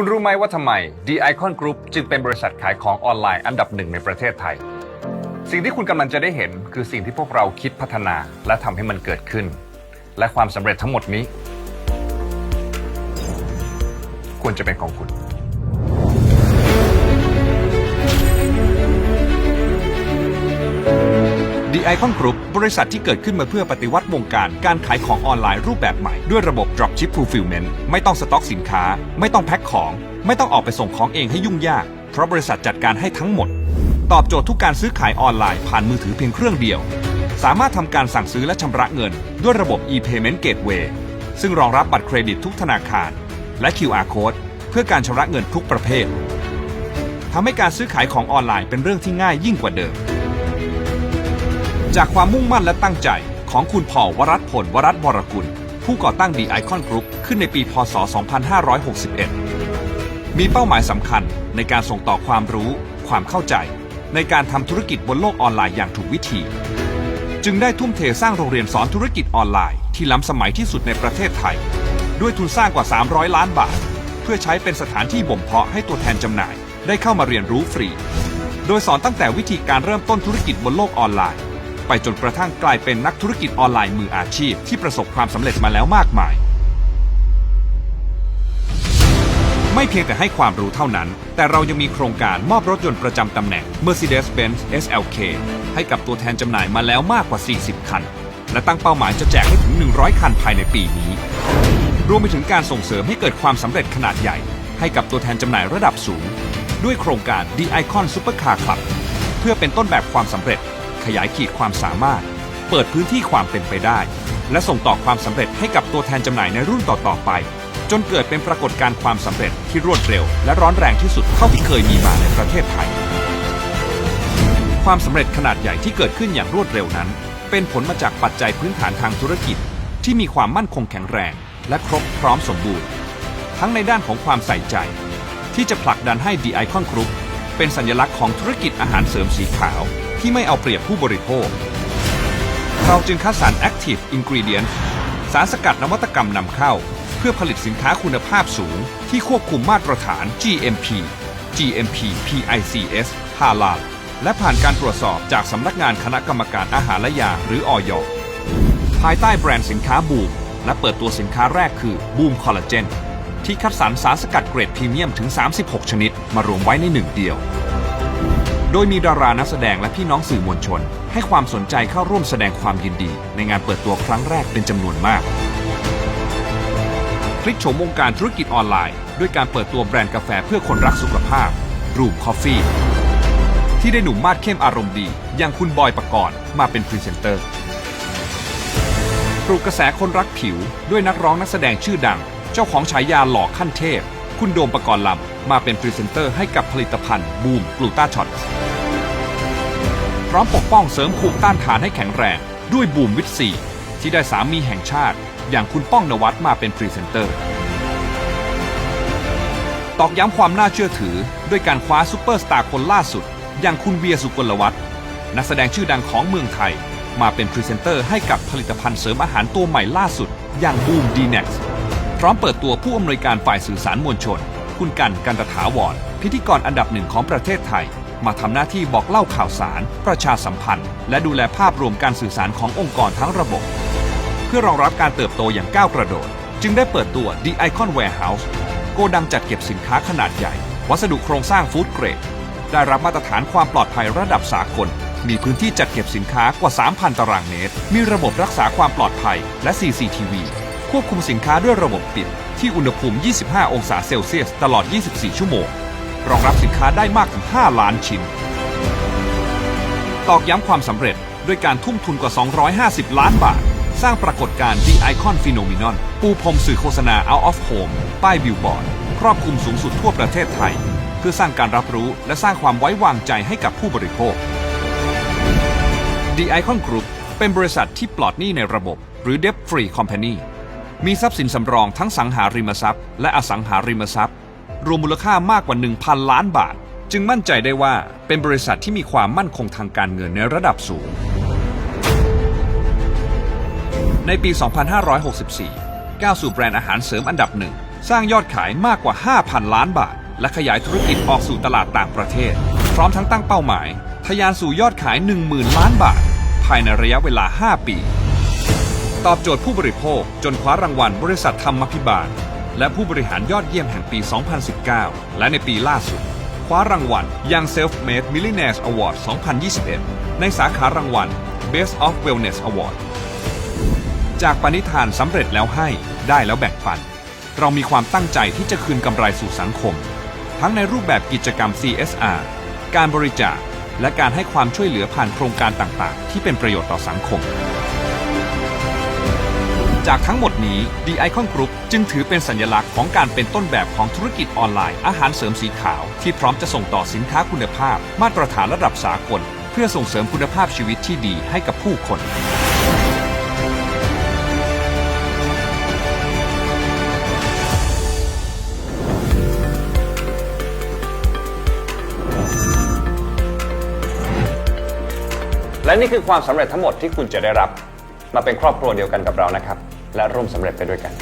คุณรู้ไหมว่าทำไม The Icon Group จึงเป็นบริษัทขายของออนไลน์อันดับหนึ่งในประเทศไทย สิ่งที่คุณกำลังจะได้เห็น คือสิ่งที่พวกเราคิดพัฒนาและทำให้มันเกิดขึ้น และความสำเร็จทั้งหมดนี้ ควรจะเป็นของคุณ The Icon Group บริษัทที่เกิดขึ้นมาเพื่อปฏิวัติวงการการขายของออนไลน์รูปแบบใหม่ ด้วยระบบ Dropship Fulfillment ไม่ต้องสต็อกสินค้า ไม่ต้องแพ็คของ ไม่ต้องออกไปส่งของเองให้ยุ่งยาก เพราะบริษัทจัดการให้ทั้งหมด ตอบโจทย์ทุกการซื้อขายออนไลน์ผ่านมือถือเพียงเครื่องเดียว สามารถทำการสั่งซื้อและชำระเงิน ด้วยระบบ e-payment gateway ซึ่งรองรับบัตรเครดิตทุกธนาคาร และ QR code เพื่อการชำระเงินทุกประเภททำให้การซื้อขายของออนไลน์เป็นเรื่องที่ง่ายยิ่งกว่าเดิม จากความมุ่งมั่นและตั้งใจของคุณพ่อวรัตน์ผลวรัตน์วรกุล ผู้ก่อตั้ง The Icon Group ขึ้นในปีพศ 2561 มีเป้าหมายสำคัญในการส่งต่อความรู้ ความเข้าใจ ในการทำธุรกิจบนโลกออนไลน์อย่างถูกวิธี จึงได้ทุ่มเทสร้างโรงเรียนสอนธุรกิจออนไลน์ ที่ล้ำสมัยที่สุดในประเทศไทย ด้วยทุนสร้างกว่า 300 ล้านบาท เพื่อใช้เป็นสถานที่บ่มเพาะให้ตัวแทนจำหน่าย ได้เข้ามาเรียนรู้ฟรี โดยสอนตั้งแต่วิธีการเริ่มต้นธุรกิจบนโลกออนไลน์ ไปจนกระทั่งกลายเป็นนักธุรกิจออนไลน์มืออาชีพ ที่ประสบความสำเร็จมาแล้วมากมาย ไม่เพียงแต่ให้ความรู้เท่านั้น แต่เรายังมีโครงการมอบรถยนต์ประจำตำแหน่ง Mercedes-Benz SLK ให้กับตัวแทนจำหน่ายมาแล้วมากกว่า 40 คัน และตั้งเป้าหมายจะแจกให้ถึง 100 คันภายในปีนี้ รวมไปถึงการส่งเสริมให้เกิดความสำเร็จขนาดใหญ่ ให้กับตัวแทนจำหน่ายระดับสูง ด้วยโครงการ The Icon Supercar Club เพื่อเป็นต้นแบบความสำเร็จ ขยายขีดความสามารถ เปิดพื้นที่ความเป็นไปได้ และส่งต่อความสำเร็จให้กับตัวแทนจำหน่ายในรุ่นต่อๆไป จนเกิดเป็นปรากฏการณ์ความสำเร็จที่รวดเร็ว และร้อนแรงที่สุดเท่าที่เคยมีมาในประเทศไทย ความสำเร็จขนาดใหญ่ที่เกิดขึ้นอย่างรวดเร็วนั้น เป็นผลมาจากปัจจัยพื้นฐานทางธุรกิจ ที่มีความมั่นคงแข็งแรง และครบพร้อมสมบูรณ์ ทั้งในด้านของความใส่ใจ ที่จะผลักดันให้ The Icon Group เป็นสัญลักษณ์ของธุรกิจอาหารเสริมสีขาว ที่ไม่เอาเปรียบผู้บริโภค เราจึงคัดสรร Active Ingredient สารสกัดนวัตกรรมนำเข้า เพื่อผลิตสินค้าคุณภาพสูง ที่ควบคุมมาตรฐาน GMP GMP PICS ฮาลาลและผ่านการตรวจสอบจากสำนักงานคณะกรรมการอาหารและยาหรืออยภายใต้แบรนด์สินค้าบูมและเปิดตัวสินค้าแรกคือบูมคอลลาเจนที่คัดสรรสารสกัดเกรดพรีเมียมถึง 36 ชนิด มารวมไว้ในหนึ่งเดียว โดยมีดารานักแสดงและพี่น้องสื่อมวลชน ให้ความสนใจเข้าร่วมแสดงความยินดี ในงานเปิดตัวครั้งแรกเป็นจำนวนมาก พลิกโฉมวงการธุรกิจออนไลน์ ด้วยการเปิดตัวแบรนด์กาแฟเพื่อคนรักสุขภาพรูมคอฟฟี่ที่ได้หนุ่มมาดเข้มอารมณ์ดี อย่างคุณบอยประกรณ์มาเป็นพรีเซนเตอร์ปลุกกระแสคนรักผิวด้วยนักร้องนักแสดงชื่อดัง เจ้าของฉายาหล่อขั้นเทพ คุณโดมประกรณ์ลำมาเป็นพรีเซนเตอร์ให้กับผลิตภัณฑ์บูมกลูตาช็อตพร้อมปกป้องเสริมภูมิต้านทานให้แข็งแรงด้วยบูมวิตซีที่ได้สามีแห่งชาติ อย่างคุณป้องนวัดมาเป็นพรีเซนเตอร์ ตอกย้ำความน่าเชื่อถือ ด้วยการคว้าซูเปอร์สตาร์คนล่าสุด อย่างคุณเวียสุกลวัฒน์นักแสดงชื่อดังของเมืองไทย มาเป็นพรีเซนเตอร์ให้กับผลิตภัณฑ์เสริมอาหารตัวใหม่ล่าสุด อย่างบูมดีเน็กซ์ พร้อมเปิดตัวผู้อำนวยการฝ่ายสื่อสารมวลชน คุณกันกันตถาวรพิธีกรอันดับหนึ่งของประเทศไทย มาทำหน้าที่บอกเล่าข่าวสาร ประชาสัมพันธ์ และดูแลภาพรวมการสื่อสารขององค์กรทั้งระบบ เพื่อรองรับการเติบโตอย่างก้าวกระโดด จึงได้เปิดตัว The Icon Warehouse โกดังจัดเก็บสินค้าขนาดใหญ่ วัสดุโครงสร้างฟู้ดเกรดได้รับมาตรฐานความปลอดภัยระดับสากล มีพื้นที่จัดเก็บสินค้ากว่า 3,000 ตารางเมตร มีระบบรักษาความปลอดภัยและ CCTV ควบคุมสินค้าด้วยระบบปิด ที่อุณหภูมิ 25 องศาเซลเซียส ตลอด 24 ชั่วโมง รองรับสินค้าได้มากถึง 5 ล้านชิ้น ตอกย้ำความสำเร็จด้วยการทุ่มทุนกว่า 250 ล้านบาท สร้างปรากฏการณ์ The Icon Phenomenon ปูพรมสื่อโฆษณา Out of Home ป้ายบิลบอร์ด ครอบคลุมสูงสุดทั่วประเทศไทย เพื่อสร้างการรับรู้และสร้างความไว้วางใจให้กับผู้บริโภค The Icon Group เป็นบริษัทที่ปลอดหนี้ในระบบ หรือ Debt Free Company มีทรัพย์สินสำรองทั้งสังหาริมทรัพย์ และอสังหาริมทรัพย์ รวมมูลค่ามากกว่า 1,000 ล้านบาท จึงมั่นใจได้ว่าเป็นบริษัทที่มีความมั่นคงทางการเงินในระดับสูง ในปี 2564 ก้าวสู่แบรนด์อาหารเสริมอันดับหนึ่งสร้างยอดขายมากกว่า 5,000 ล้านบาท และขยายธุรกิจออกสู่ตลาดต่างประเทศ พร้อมทั้งตั้งเป้าหมาย ทะยานสู่ยอดขาย 10,000 ล้านบาท ภายในระยะเวลา 5 ปี ตอบโจทย์ผู้บริโภคจนคว้ารางวัลบริษัทธรรมพิบาล และผู้บริหารยอดเยี่ยมแห่งปี 2019 และในปีล่าสุด คว้ารางวัล Young Self-Made Millionaires Award 2021 ในสาขารางวัล Best of Wellness Award จากปณิธานสำเร็จแล้วให้ได้แล้วแบ่งปัน เรามีความตั้งใจที่จะคืนกำไรสู่สังคม ทั้งในรูปแบบกิจกรรม CSR การบริจาคและการให้ความช่วยเหลือผ่านโครงการต่างๆ ที่เป็นประโยชน์ต่อสังคม จากทั้งหมดนี้ The Icon Group จึงถือเป็นสัญลักษณ์ของการเป็นต้นแบบของธุรกิจออนไลน์อาหารเสริมสีขาว ที่พร้อมจะส่งต่อสินค้าคุณภาพ มาตรฐานระดับสากล เพื่อส่งเสริมคุณภาพชีวิตที่ดีให้กับผู้คนและนี่คือความสำเร็จทั้งหมดที่คุณจะได้รับ มาเป็นครอบครัวเดียวกันกับเรานะครับ และร่วมสำเร็จไปด้วยกัน